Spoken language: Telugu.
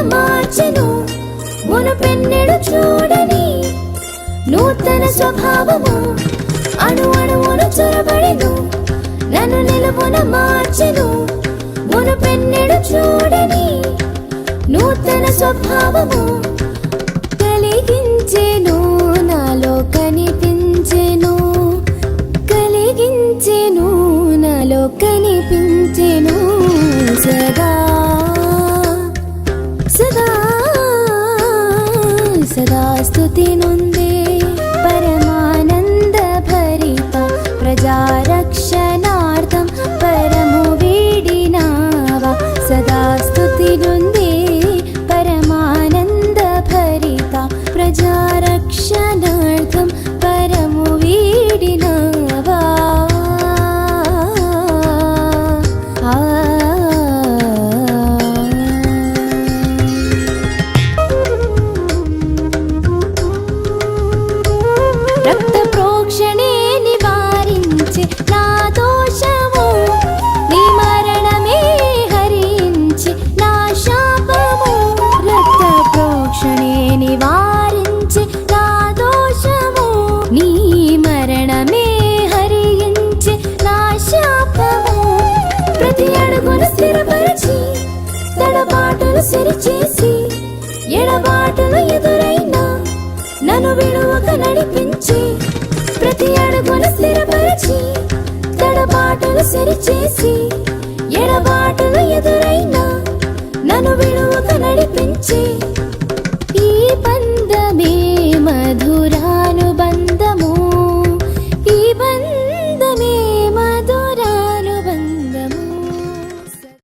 మార్చెను. మునుపెన్నెడు చూడని నూతన స్వభావము. అణు అణువును చొరబడెను. నన్ను నిలువున మార్చెను. మునుపెన్నెడు చూడని నూతన స్వభావము. కలిగించెను నాలో కనిపించెను. కలిగించెను నాలో కనిపించెను. స్థుతి స్తుతి రక్త ప్రోక్షణే నివారించి నా దోషము. నీ మరణమే హరించి నా శాపము. రక్త ప్రోక్షణే నివారించి నా దోషము. నీ మరణమే హరించి నా శాపము. ప్రతి అడుగును స్థిరపరిచి తడబాటును సరిచేసి ఎడబాటును ఎదురైనా నన్ను విడువక నడిపి విడిచి తడబాటలు సరిచేసి ఎడబాటలు